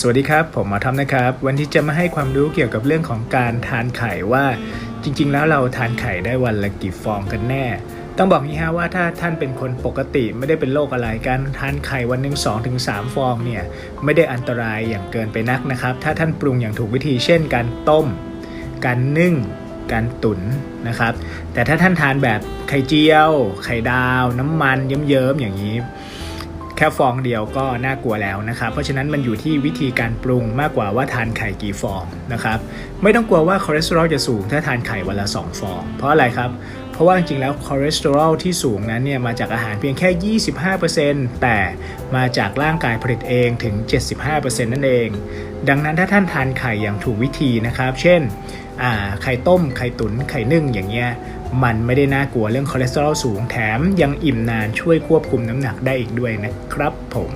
สวัสดีครับ ผมหมอทอมนะครับ วันที่จะมาให้ความรู้เกี่ยวกับเรื่องของการทานไข่ว่าจริง ๆ แล้วเราทานไข่ได้วันละกี่ฟองกันแน่ ต้องบอกงี้ฮะว่าถ้าท่านเป็นคนปกติไม่ได้เป็นโรคอะไรการทานไข่วันหนึ่ง2-3ถึงฟองเนี่ยไม่ได้อันตรายอย่างเกินไปนักนะครับ ถ้าท่านปรุงอย่างถูกวิธีเช่น การต้ม การนึ่งการตุ๋นนะครับ แต่ถ้าท่านทานแบบไข่เจียว ไข่ดาว น้ำมันเยิ้มๆอย่างนี้ ค่ฟองเดียวก็น่ากลัวแล้วนะครับ เพราะฉะนั้นมันอยู่ที่วิธีการปรุงมากกว่าว่าทานไข่กี่ฟองนะครับ ไม่ต้องกลัวว่าคอเลสเตอรอลจะสูงถ้าทานไข่วันละ 2 ฟอง เพราะอะไรครับ เพราะว่าจริงๆแล้วคอเลสเตอรอลที่สูงนั้นเนี่ยมาจากอาหารเพียงแค่ 25%แต่มาจากร่างกายผลิตเองถึง 75%นั่นเอง ดังนั้นถ้าท่านทานไข่อย่างถูกวิธีนะครับ เช่น ไข่ต้ม ไข่ตุน๋นไข่นึ่งอย่างเงี้ยมันไม่ได้น่ากลัวเรื่องคอเลสเตอรอลสูงแถมยังอิ่มนานช่วยควบคุมน้ำหนักได้อีกด้วยนะครับผม